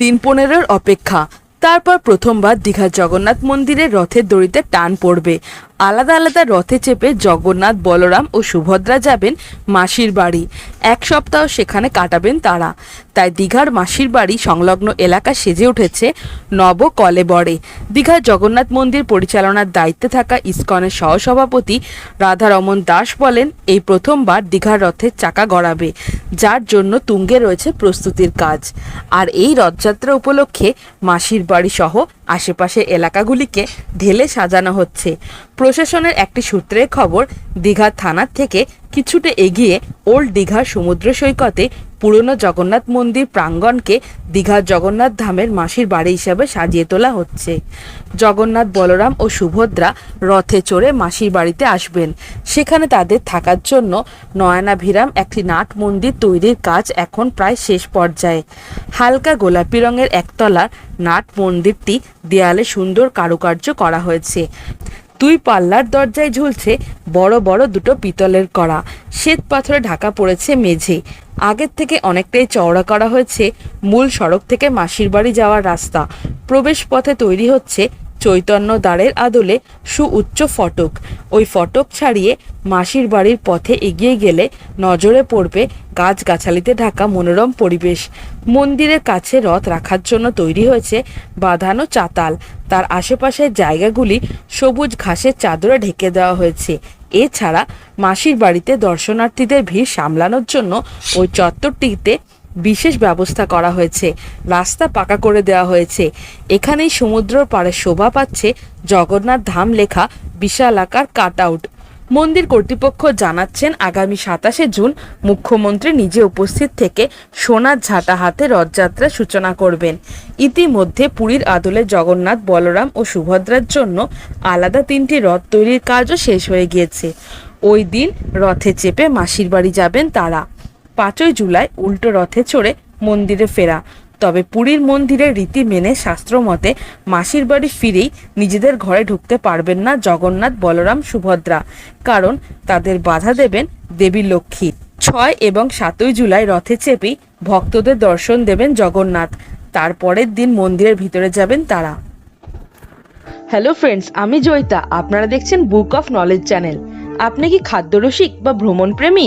দিন পনেরোর অপেক্ষা। তারপর প্রথমবার দীঘার জগন্নাথ মন্দিরের রথের দড়িতে টান পড়বে। আলাদা আলাদা রথে চেপে জগন্নাথ, বলরাম ও সুভদ্রা যাবেন মাসির বাড়ি। এক সপ্তাহ সেখানে কাটাবেন তারা। তাই দীঘার মাসির বাড়ি সংলগ্ন এলাকা সেজে উঠেছে নব কলেবরে দীঘার জগন্নাথ মন্দির পরিচালনার দায়িত্বে থাকা ইসকনের সহসভাপতি রাধারমন দাস বলেন, এই প্রথমবার দীঘার রথের চাকা গড়াবে। যার জন্য তুঙ্গে রয়েছে প্রস্তুতির কাজ। আর এই রথযাত্রা উপলক্ষে মাসির বাড়ি সহ আশেপাশের এলাকাগুলিকে ঢেলে সাজানো হচ্ছে। প্রশাসনের একটি সূত্রের খবর, দীঘা থানার থেকে কিছুটা এগিয়ে ওল্ড দীঘার সমুদ্র সৈকতে পুরনো জগন্নাথ মন্দির প্রাঙ্গণকে দীঘার জগন্নাথ ধামের মাসির বাড়ি হিসাবে সাজিয়ে তোলা হচ্ছে। জগন্নাথ বলরাম ও সুভদ্রা রথে চড়ে মাসির বাড়িতে আসবেন। সেখানে তাদের থাকার জন্য নয়নাভিরাম একটি নাট মন্দির তৈরির কাজ এখন প্রায় শেষ পর্যায়ে। হালকা গোলাপি রঙের একতলার নাট মন্দিরটি দেয়ালে সুন্দর কারুকার্য করা হয়েছে। দুই পাল্লার দরজায় ঝুলছে বড় বড় দুটো পিতলের কড়া। শ্বেত পাথরে ঢাকা পড়েছে মেঝে। আগের থেকে অনেকটাই চওড়া করা হয়েছে। মূল সড়ক থেকে মাসির বাড়ি যাওয়ার রাস্তা। প্রবেশ পথে তৈরি হচ্ছে চৈতন্য দ্বারের আদলে সুউচ্চ ফটক। ওই ফটক ছাড়িয়ে মাসির বাড়ির পথে এগিয়ে গেলে নজরে পড়বে গাছগাছালিতে ঢাকা মনোরম পরিবেশ। মন্দিরের কাছে রথ রাখার জন্য তৈরি হয়েছে বাঁধানো চাতাল। তার আশেপাশের জায়গাগুলি সবুজ ঘাসের চাদরে ঢেকে দেওয়া হয়েছে। এছাড়া মাসির বাড়িতে দর্শনার্থীদের ভিড় সামলানোর জন্য ওই চত্বরটিতে বিশেষ ব্যবস্থা করা হয়েছে। রাস্তা পাকা করে দেওয়া হয়েছে। এখানেই সমুদ্রের পাড়ে শোভা পাচ্ছে জগন্নাথ ধাম লেখা বিশালাকার কাট আউট মন্দির কর্তৃপক্ষ জানাচ্ছেন, আগামী সাতাশে জুন মুখ্যমন্ত্রী নিজে উপস্থিত থেকে সোনার ঝাঁটা হাতে রথযাত্রার সূচনা করবেন। ইতিমধ্যে পুরীর আদলে জগন্নাথ, বলরাম ও সুভদ্রার জন্য আলাদা তিনটি রথ তৈরির কাজও শেষ হয়ে গিয়েছে। ওই দিন রথে চেপে মাসির বাড়ি যাবেন তারা। পাঁচই জুলাই উল্টো রথে চড়ে মন্দিরে ফেরা। তবে পুরীর মন্দিরের রীতি মেনে শাস্ত্র মতে মাসির বাড়ি ফিরেই নিজেদের ঘরে ঢুকতে পারবেন না জগন্নাথ, বলরাম, সুভদ্রা। কারণ তাদের বাধা দেবেন দেবী লক্ষ্মী। ছয় এবং সাতই জুলাই রথে চেপেই ভক্তদের দর্শন দেবেন জগন্নাথ। তারপরের দিন মন্দিরের ভিতরে যাবেন তারা। হ্যালো ফ্রেন্ডস আমি জয়িতা। আপনারা দেখছেন বুক অফ নলেজ চ্যানেল আপনি কি খাদ্যরসিক বা ভ্রমণ প্রেমী